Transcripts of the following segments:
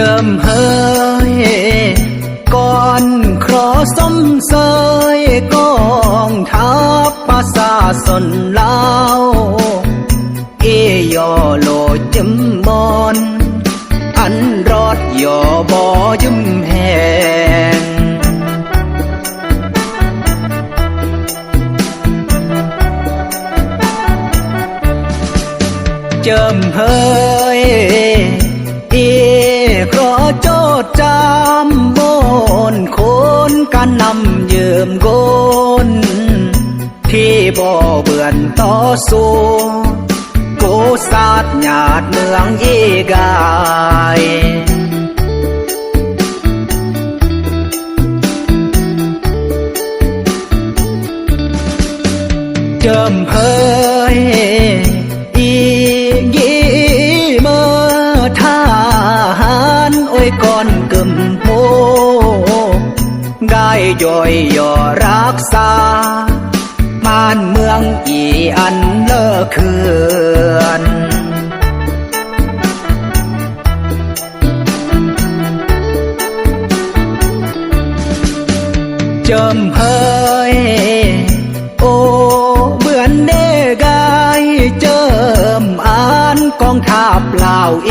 จิมเฮยก่อนครอสมเสยกองทัพประส จำบนคนกันนำเยืมโกน ที่บ่เบื่อนต่อสู้โกูสาดหยาดเมืองอีกายเจิมเฮยอีกีเมื่อทหารโอ้ยก่อน ย่อยย่อรักษาบ้านเมืองอีอันเลอเคือนเจิมเฮยโอเบือนเดกายเจิมอ่านกองทัพลาวเอ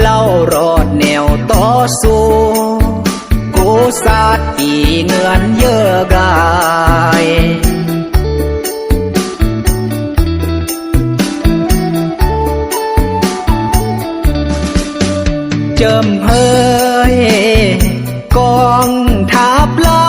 เล่ารอดแนวต่อสู้ กูสาดอีเงินเยอะกายเจิมเฮยกองทัพเล่า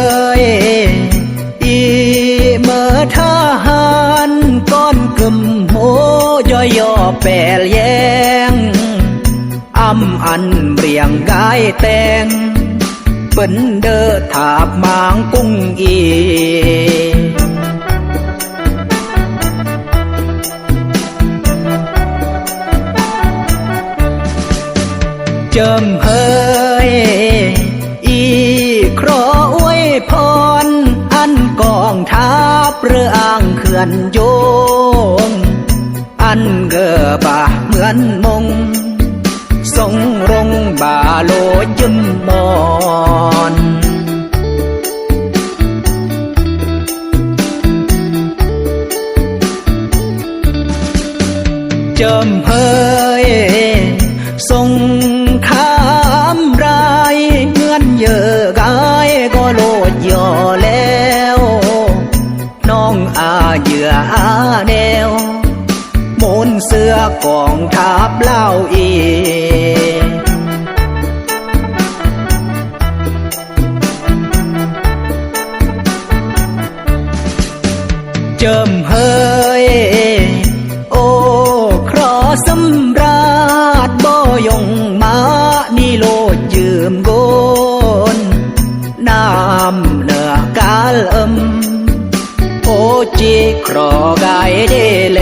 ทหารก้อนกึมโหย่อย่อแปลแยงอำอันเรียงกายแตงเปิ้นเดอถาบมางกุ้งอีเจิมเฮยอีครอ เรืออ่างเขื่อนโยง อันเกอบาเหมือนมง ทรงรงบาโลยึมมอนเจิมเฮย แนวมุนเสื้อกองทัพเล่าอีเจิมเฮยโอ้ครอสำราญบ่ยงมานีโลดยืมโกนน้ำเหนือกาลเอิม รอกายเดแล